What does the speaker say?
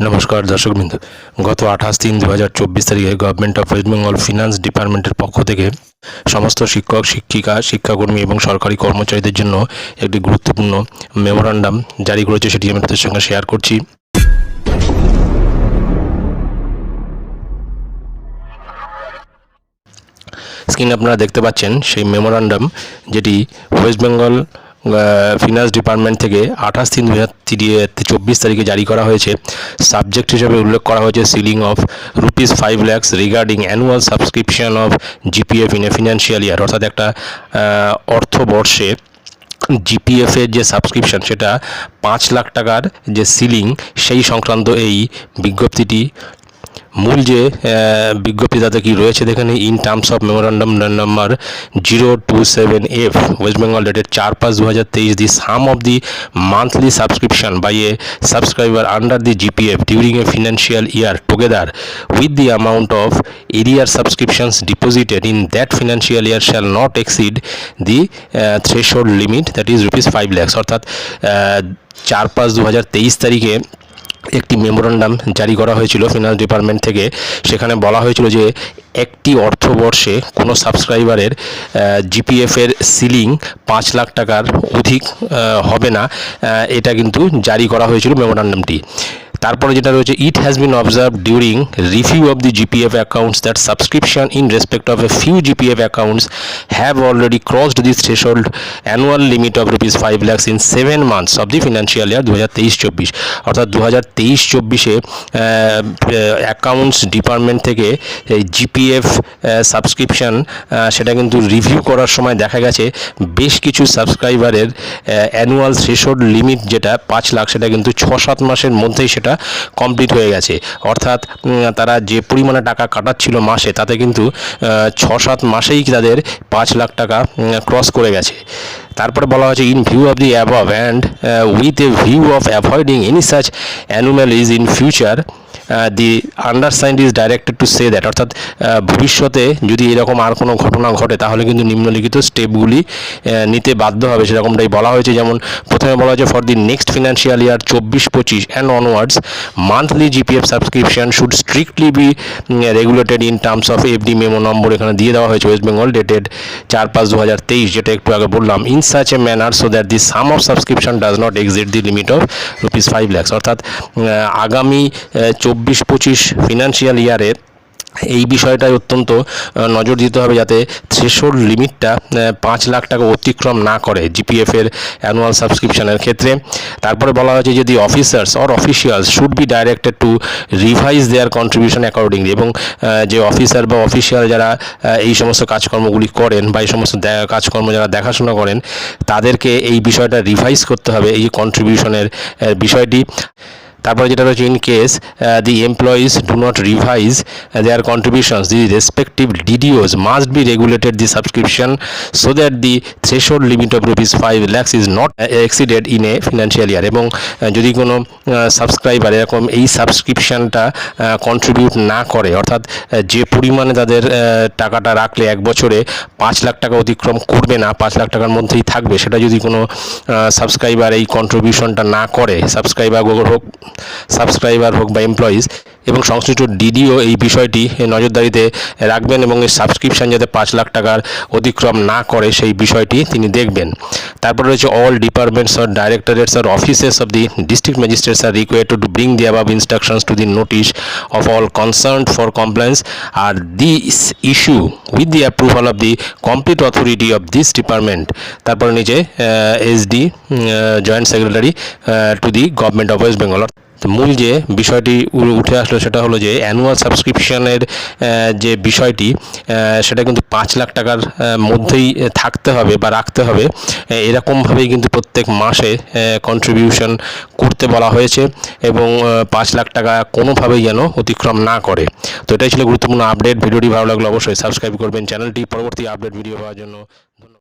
নমস্কার, দর্শকবৃন্দ। গত আঠাশ তিন দু হাজার চব্বিশ তারিখে government of West Bengal finance ডিপার্টমেন্টের পক্ষ থেকে সমস্ত শিক্ষক, শিক্ষিকা, শিক্ষাকর্মী এবং সরকারি কর্মচারীদের জন্য একটি গুরুত্বপূর্ণ মেমোরান্ডাম জারি করেছে, সেটি আমি তাদের সঙ্গে শেয়ার করছি। স্ক্রিনে আপনারা দেখতে পাচ্ছেন সেই মেমোরান্ডাম যেটি ওয়েস্ট বেঙ্গল ফিনান্স ডিপার্টমেন্ট থেকে আঠাশ তিন দু চব্বিশ তারিখে জারি করা হয়েছে। সাবজেক্ট হিসেবে উল্লেখ করা হয়েছে ceiling of rupees five lakhs regarding annual subscription of GPF in a financial year অর্থাৎ একটা অর্থবর্ষে জিপিএফ এর যে সাবস্ক্রিপশন সেটা পাঁচ লাখ টাকার যে সিলিং সেই সংক্রান্ত এই বিজ্ঞপ্তিটি মূল যে আহ, বিজ্ঞপ্তি তাতে কি রয়েছে দেখেন? In terms of memorandum number zero two seven F West Bengal dated চার পাঁচ দু হাজার তেইশ the sum of the monthly subscription by a subscriber under the GPF during a financial year together with the amount of arrear subscriptions deposited in that financial year shall not exceed the threshold limit that is rupees five lakhs অর্থাৎ চার পাঁচ দু হাজার তেইশ তারিখে একটি memorandum জারি করা হয়েছিল ফিনান্স ডিপার্টমেন্ট থেকে। সেখানে বলা হয়েছিল যে, একটি অর্থবর্ষে কোনো সাবস্ক্রাইবারের জিপিএফের সিলিং পাঁচ লাখ টাকার অধিক হবে না। এটা কিন্তু জারি করা হয়েছিল মেমোরান্ডামটি। তারপরে যেটা রয়েছে it has been observe during review of the GPF accounts that subscription in respect of a few GPF accounts have already crossed this threshold annual limit of rupees five lakhs in seven months of the financial year দু হাজার তেইশ চব্বিশ অর্থাৎ দু হাজার তেইশ চব্বিশে accounts department থেকে এই জিপিএফ সাবস্ক্রিপশন সেটা কিন্তু রিভিউ করার সময় দেখা গেছে, বেশ কিছু সাবস্ক্রাইবারের অ্যানুয়াল থ্রেশোল্ড লিমিট যেটা পাঁচ লাখ, সেটা কিন্তু ছ সাত মাসের মধ্যেই সেটা কমপ্লিট হয়ে গেছে। অর্থাৎ তারা যে পরিমাণে টাকা কাটাচ্ছিল মাসে, তাতে কিন্তু ছ সাত মাসেই তাদের পাঁচ লাখ টাকা ক্রস করে গেছে। তারপরে বলা হয়েছে in view of the above and with a view of avoiding any such anomalies in future the undersigned is directed to say that অর্থাৎ ভবিষ্যতে যদি এরকম আর কোনো ঘটনা ঘটে, তাহলে কিন্তু নিম্নলিখিত স্টেপগুলি নিতে বাধ্য হবে। সেরকমটাই বলা হয়েছে। যেমন, প্রথমে বলা হয়েছে for the next financial year চব্বিশ, পঁচিশ and onwards monthly GPF subscription should strictly be regulated in terms of FD memo number এখানে দিয়ে দেওয়া হয়েছে ওয়েস্ট বেঙ্গল ডেটেড চার পাঁচ দু হাজার তেইশ, যেটা একটু আগে বললাম in such a manner so that the sum of subscription does not exceed the limit of rupees five lakhs অর্থাৎ আগামী চব্বিশ পঁচিশ ফিনান্সিয়াল ইয়ারে এই বিষয়টায় অত্যন্ত নজর দিতে হবে যাতে থ্রেশোল্ড লিমিটটা পাঁচ লাখ টাকা অতিক্রম না করে জিপিএফের অ্যানুয়াল সাবস্ক্রিপশনের ক্ষেত্রে। তারপরে বলা হয়েছে যে the officers or officials should be directed to revise their contribution accordingly এবং যে অফিসার বা অফিসিয়াল যারা এই সমস্ত কাজকর্মগুলি করেন বা এই সমস্ত কাজকর্ম যারা দেখাশোনা করেন, তাদেরকে এই বিষয়টা রিভাইজ করতে হবে, এই কন্ট্রিবিউশনের বিষয়টি। তারপরে যেটা রয়েছে in case the employees do not revise their contributions the respective DDOs must be regulated the subscription so that the threshold limit of rupees five lakhs is not exceeded in a financial year এবং যদি কোনো subscriber এরকম এই সাবস্ক্রিপশনটা contribute না করে, অর্থাৎ যে পরিমাণে তাদের টাকাটা রাখলে এক বছরে পাঁচ লাখ টাকা অতিক্রম করবে না, পাঁচ লাখ টাকার মধ্যেই থাকবে, সেটা যদি কোনো সাবস্ক্রাইবার এই কন্ট্রিবিউশনটা না করে সাবস্ক্রাইবার হোক সাবস্ক্রাইবার হোক বা এমপ্লয়িজ এবং সংশ্লিষ্ট ডিডিও এই বিষয়টি নজরদারিতে রাখবেন এবং এই সাবস্ক্রিপশন যাতে পাঁচ লাখ টাকার অতিক্রম না করে সেই বিষয়টি তিনি দেখবেন। তারপরে রয়েছে all departments or directorates or offices of the district magistrates are required to bring the above instructions to the notice of all concern for compliance R this issue with the approval of the complete authority of this department তারপরে নিচে SD joint secretary to the government of West Bengal মূল যে বিষয়টি উঠে আসলো সেটা হলো যে অ্যানুয়াল সাবস্ক্রিপশনের যে বিষয়টি সেটা কিন্তু পাঁচ লাখ টাকার মধ্যেই থাকতে হবে বা রাখতে হবে। এরকমভাবেই কিন্তু প্রত্যেক মাসে কন্ট্রিবিউশন করতে বলা হয়েছে এবং পাঁচ লাখ টাকা কোনোভাবেই যেন অতিক্রম না করে। তো এটাই ছিল গুরুত্বপূর্ণ আপডেট ভিডিওটি ভালো লাগলে অবশ্যই সাবস্ক্রাইব করবেন। চ্যানেলটি পরবর্তী আপডেট ভিডিও পাওয়ার জন্য ধন্যবাদ।